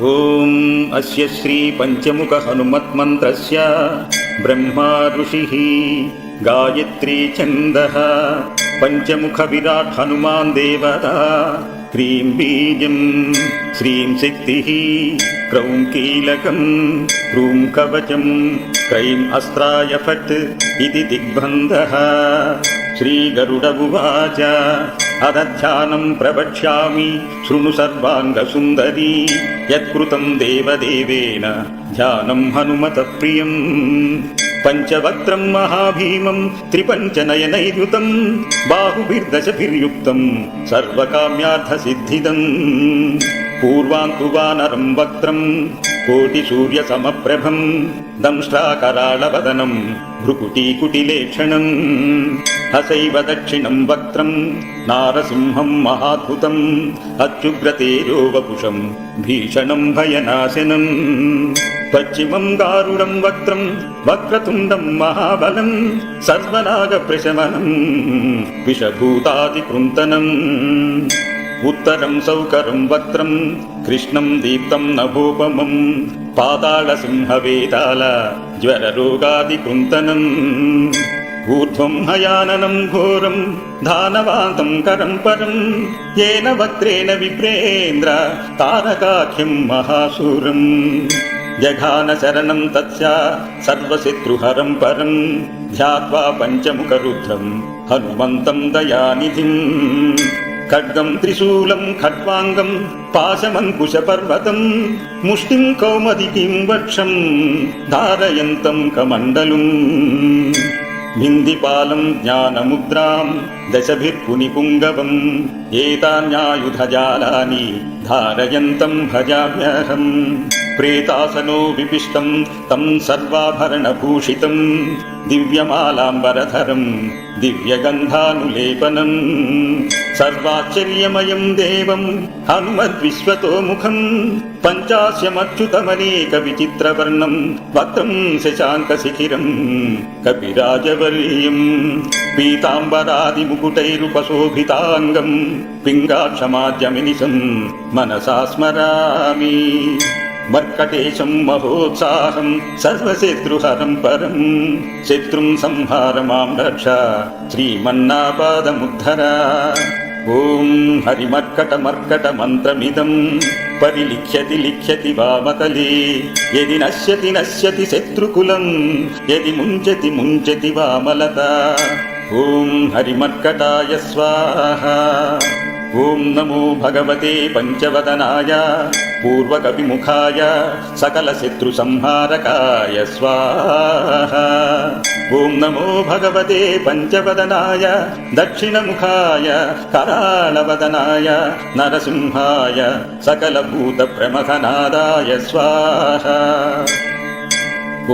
ॐ अस्य श्रीपञ्चमुखहनुमत्मन्त्रस्य ब्रह्मा ऋषिः गायत्री छन्दः पञ्चमुखविराट् हनुमान् देवता क्रीं बीजं श्रीं शक्तिः क्रौं कीलकं क्रूं कवचं क्रैम् अस्त्राय फट् इति दिग्बन्धः श्रीगरुड उवाच अदध्यानं प्रवक्ष्यामि शृणु सर्वाङ्गसुन्दरी यत्कृतं देवदेवेन ध्यानं हनुमतः प्रियम् पञ्चवक्त्रं महाभीमं त्रिपञ्चनयनैर्युतं बाहुभिर्दशभिर्युक्तं सर्वकाम्यार्थसिद्धिदम् पूर्वान्तु वानरं वक्त्रं कोटिसूर्यसमप्रभं दंष्ट्राकराळवदनं भ्रुकुटीकुटिलेक्षणम् हसैव दक्षिणं वक्त्रं नारसिंहं महाद्भुतम् अत्युग्रतेजो वपुषं भीषणं भयनाशनम् पश्चिमं गारुडं वक्त्रं वक्रतुण्डं महाबलं सर्वनागप्रशमनं विषभूतादिकृन्तनम् उत्तरं सौकरं वक्त्रं कृष्णं दीप्तं नभोपमं पाताळसिंहवेताल ज्वररोगादिकृन्तनम् ऊर्ध्वं हयाननं घोरं दानवान्तं करं परं येन वक्त्रेण विप्रेन्द्र तारकाख्यं महासूरम् जघानशरणं तत्स्या सर्वशत्रुहरं परं ध्यात्वा पञ्चमुखरुद्रं हनुमन्तं दयानिधिम् खड्गं त्रिशूलं खट्वाङ्गं पाशमङ्कुशपर्वतं मुष्टिं कौमदिकीं वक्षं धारयन्तं कमण्डलुम् भिन्दिपालं ज्ञानमुद्रां दशभिर्पुनिपुङ्गवम् एतान्यायुधजालानि धारयन्तं भजाम्यहम् प्रेतासनो विपिष्टं तं सर्वाभरणभूषितं दिव्यमालाम्बरधरं दिव्यगन्धानुलेपनम् सर्वाश्चर्यमयं देवं हनुमद्विश्वतोमुखं पञ्चास्यमच्युतमनेकविचित्रवर्णं वक्त्रं शशाङ्कशिखिरं कपिराजवर्यं पीताम्बरादिमुकुटैरुपशोभिताङ्गं మనసా స్మరామి. మర్కటేశం మహోత్సాహం సర్వశత్రుహరం పరం. శత్రుం సంహార మాం రక్ష శ్రీమన్నాపాదముద్ధర. ఓం హరిమర్కట మర్కట మంత్రమిదం పరిలిఖ్యతి లిఖ్యతి వామతలే ఎది నశ్యతి నశ్యతి శత్రుకులం ఎది ముంచతి ముంచతి వామలత. ఓం హరిమర్కటాయ స్వాహ. ॐ नमो भगवते पञ्चवदनाय पूर्वकविमुखाय सकलशत्रुसंहारकाय स्वाहा ॐ नमो भगवते पञ्चवदनाय दक्षिणमुखाय कराळवदनाय नरसिंहाय सकलभूतप्रमथनादाय स्वाहा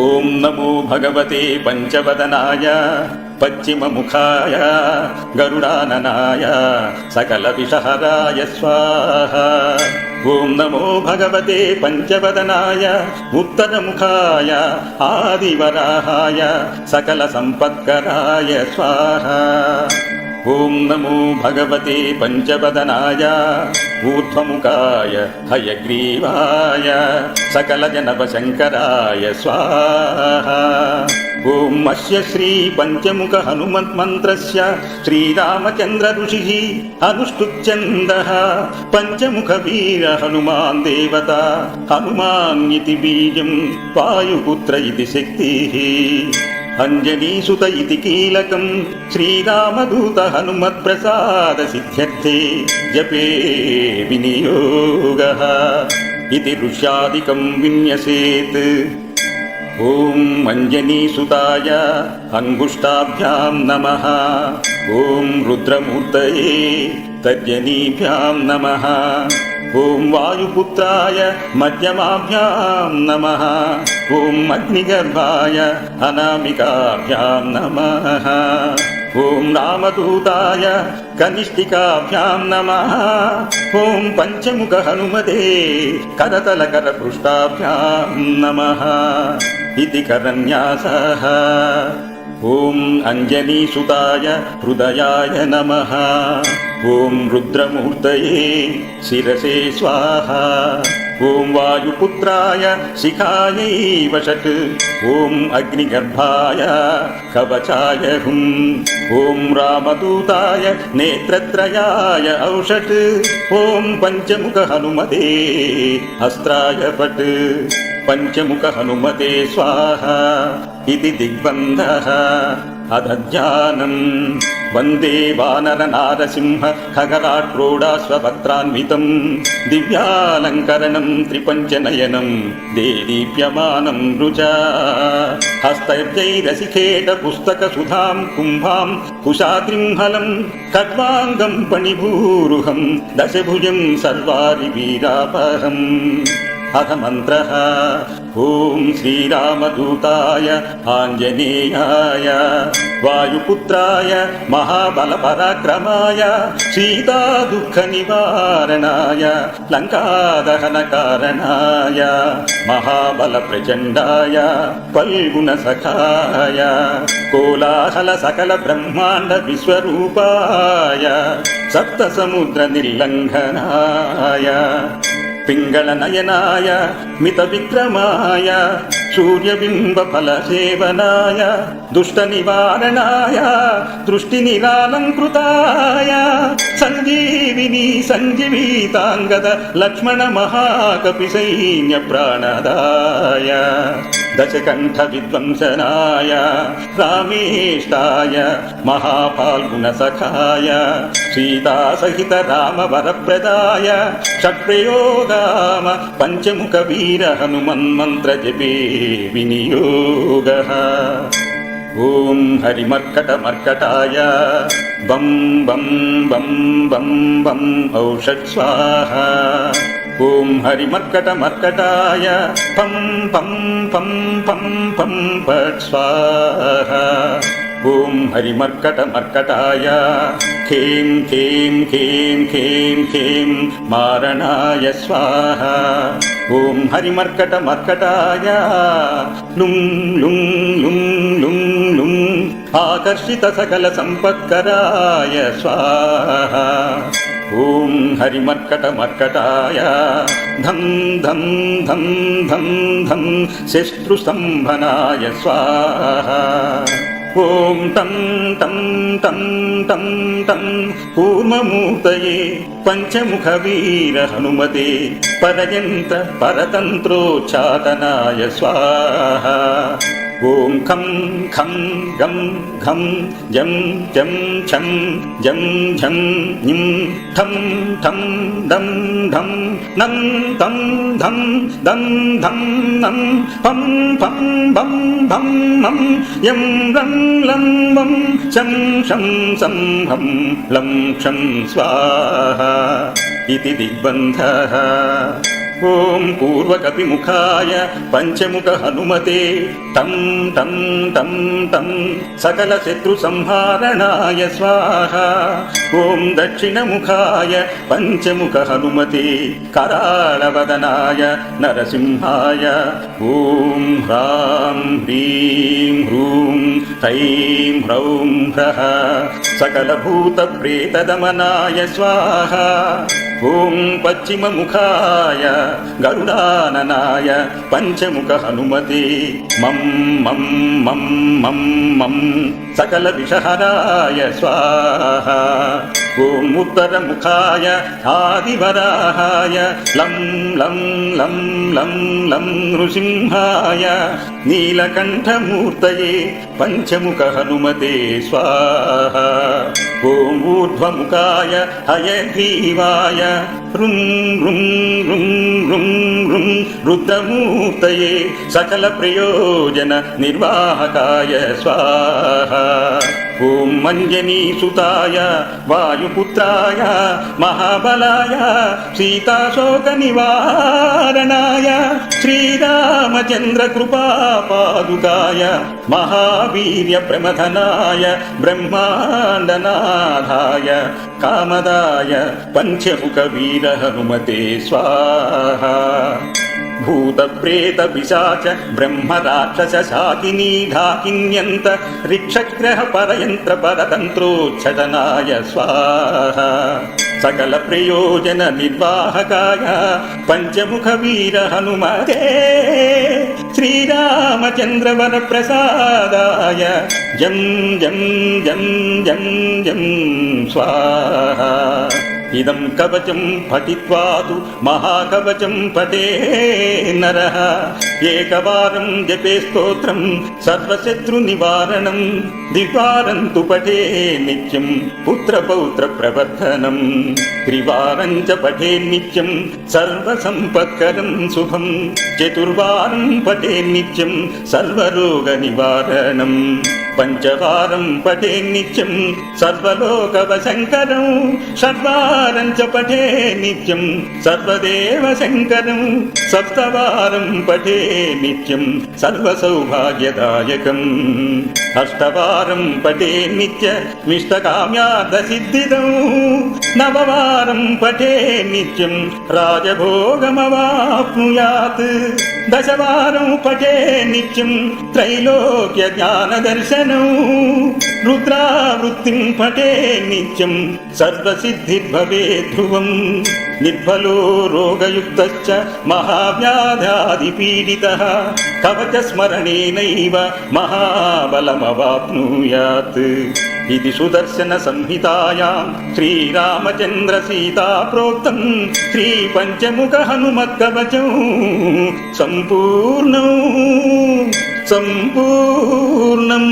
ॐ नमो भगवते पञ्चवदनाय पश्चिममुखाय गरुडाननाय सकलविषहराय स्वाहा ॐ नमो भगवते पञ्चवदनाय उत्तरमुखाय आदिवराहाय सकलसम्पत्कराय स्वाहा ॐ नमो भगवते पञ्चवदनाय ऊर्ध्वमुखाय हयग्रीवाय सकलजनवशङ्कराय स्वाहा ఓమస్య శ్రీ పంచముఖ హనుమన్మంత్రస్య శ్రీరామచంద్ర ఋషి అనుష్ంద పంచముఖ వీర హనుమాన్ దేవత. హనుమాన్ ఇతి బీజం వాయుపుత్ర ఇతి శక్తిః. అంజనీసుత ఇది కీలకం. శ్రీరామదూత హనుమత్ ప్రసాద సిద్ధ్యర్థే. జపే వినియోగ. ఇది ఋష్యాదికం విన్యసేత్. ॐ अञ्जनीसुताय अङ्गुष्ठाभ्यां नमः ॐ रुद्रमूर्तये तर्जनीभ्यां नमः ॐ वायुपुत्राय मध्यमाभ्यां नमः ॐ अग्निगर्भाय अनामिकाभ्यां नमः ॐ रामदूताय कनिष्ठिकाभ्यां नमः ॐ पञ्चमुखहनुमते करतलकरपृष्ठाभ्यां नमः ఇది కరన్యాస ॐ अञ्जनीसुताय हृदयाय नमः ॐ रुद्रमूर्तये शिरसे स्वाहा ॐ वायुपुत्राय शिखायै वषट् ॐ अग्निगर्भाय कवचाय हुम् ॐ रामदूताय नेत्रत्रयाय औषट् ॐ पञ्चमुखहनुमते अस्त्राय पट् पञ्चमुखहनुमते स्वाहा ఇది దిగ్బంధ. అదజ్ఞానం వందే వానర నారసింహ ఖగరాక్రోడాశ్వభద్రాన్వితం దివ్యాలంకరణం త్రిపంచనయనం దేదీప్యమానం రుజ హస్తైర్జైరసిఖేట పుస్తక సుధాం కుంభాం కుషాద్రింహలం ఖడ్వాంగం పణిభూరుహం దశభుజం సర్వారి వీరాపహం अथ मन्त्रः ॐ श्रीरामदूताय आञ्जनेयाय वायुपुत्राय महाबलपराक्रमाय सीतादुःखनिवारणाय लङ्कादहनकारणाय महाबलप्रचण्डाय फल्गुणसखाय कोलाहलसकलब्रह्माण्डविश्वरूपाय सप्तसमुद्रनिर्लङ्घनाय పింగళ నయనాయ మిత విక్రమాయ సూర్యబింబ ఫల సేవనాయ దుష్ట నివారణాయ దృష్టి నిరాలంకృతాయ సంజీవిని సంజీవితాంగద లక్ష్మణ మహాకపి సైన్య ప్రాణదాయ दशकण्ठविध्वंसनाय रामेष्टाय महाफाल्गुणसखाय सीतासहित रामवरप्रदाय षट्प्रयोगाम पञ्चमुखवीर हनुमन्मन्त्रजपे विनियोगः ॐ हरिमर्कटमर्कटाय बं बं बं बं बं औषट् स्वाहा ఓం హరిమర్కట మర్కటాయ. పం పం పం పం పం పట్ స్వాహ. ఓం హరిమర్కట మర్కటాయ. ఖేం ఖేం ఖేం ఖేం ఖేం మారణాయ స్వాహ. ఓం హరిమర్కట మర్కటాయ. లుంగ్ లుంగ్ లుంగ్ లుంగ్ లుంగ్ ఆకర్షిత సకల సంపత్కరాయ స్వాహ. ॐ हरिमर्कटमर्कटाय धं धं धं धं धं शत्रुसम्भनाय स्वाहा ॐ तं तं तं तं तं कूर्ममूर्तये पञ्चमुखवीर हनुमते परयन्त परतन्त्रोच्चाटनाय स्वाहा ॐ खं खं गं घं जं जं छं जं झं ञं ठं ठं दं ढं नं तं धं दं धं नं पं पं बं भं मं यं रं लं वं शं शं सं हं लं क्षं स्वाहा इति दिग्बन्धः ఓం పూర్వకపి ముఖాయ పంచముఖ హనుమతే. తం తం తం తం. సకల శత్రు సంహారణాయ స్వాహ. ఓం దక్షిణముఖాయ పంచముఖ హనుమతే. కరాళవదనాయ నరసింహాయ. ఓం హ్రాం హ్రీం హ్రూం హైం హ్రౌం హ్రహ సకల హ్రః. సకలభూతప్రేతదమనాయ స్వాహ. ఓం పశ్చిమముఖాయ గరుడాననాయ పంచముఖ హనుమతే. మం మం మం మం మం. సకల విషహరాయ స్వాహ. ఓం ఉత్తరముఖాయ ఆదివరాహాయ. లం లం లం లం లం నృసింహాయ. నీలకంఠమూర్తయే పంచముఖ హనుమతే స్వాహ. ఓం ఊర్ధ్వముఖాయ హయగ్రీవాయ హృం హృం హృం హృం హృం రుద్రమూర్తయే సకల ప్రయోజన నిర్వాహకాయ స్వాహ. ఓం మంజనీసుతాయ వాయుపుత్రాయ మహాబలాయ సీతాశోక నివారణాయ శ్రీరామచంద్ర కృపాపాదుకాయ మహావీర్య ప్రమథనాయ బ్రహ్మాండనాథాయ కామదాయ పంచముఖ వీర హనుమతే స్వాహ. ప్రేత పిశాచ బ్రహ్మ రాక్షస శాకినీ ఢాకిన్యంత రిక్షగ్రహ పరయంత్ర పరతంత్రోచ్చటనాయ స్వాహ సకల ప్రయోజన నిర్వాహకాయ పంచముఖ వీర హనుమతే శ్రీరామచంద్ర వర ప్రసాదాయ జం జం జం జం జం స్వాహ ఇదం కవచం పఠిత్వాతు మహాకవచం పఠే నర. ఏకవారం జపే స్తోత్రం సర్వశత్రు నివారణం ద్వివారం తు పఠే నిత్యం పుత్రపౌత్ర ప్రవర్ధనం. త్రివారం చ పఠే నిత్యం సర్వసంపత్కరం శుభం. చతుర్వారం పఠే నిత్యం సర్వరోగ నివారణం. పంచవారం పఠే నిత్యం సర్వలోకవ శంకరం షడ్వారం చ పఠే నిత్యం సర్వదేవ శంకరం. సప్తవారం పఠే నిత్యం సర్వసౌభాగ్యదాయకం. అష్టవారం పఠే నిత్య మిష్టకామ్యార్థ సిద్ధిదం నవవారం పఠే నిత్యం రాజభోగమవాప్నుయాత్ దశవారం పఠే నిత్యం త్రైలోక్య జ్ఞాన దర్శనం రుద్రావృత్తిం పఠే నిత్యం సర్వసిద్ధిర్భవే ధ్రువం నిర్బలో రోగయుక్తశ్చ మహావ్యాధాదిపీడితः కవచ స్మరణేనైవ ఇది సుదర్శన సంహితాయాం శ్రీరామచంద్ర సీతా ప్రోక్తం శ్రీ పంచముఖ హనుమద్గవచం సంపూర్ణం సంపూర్ణం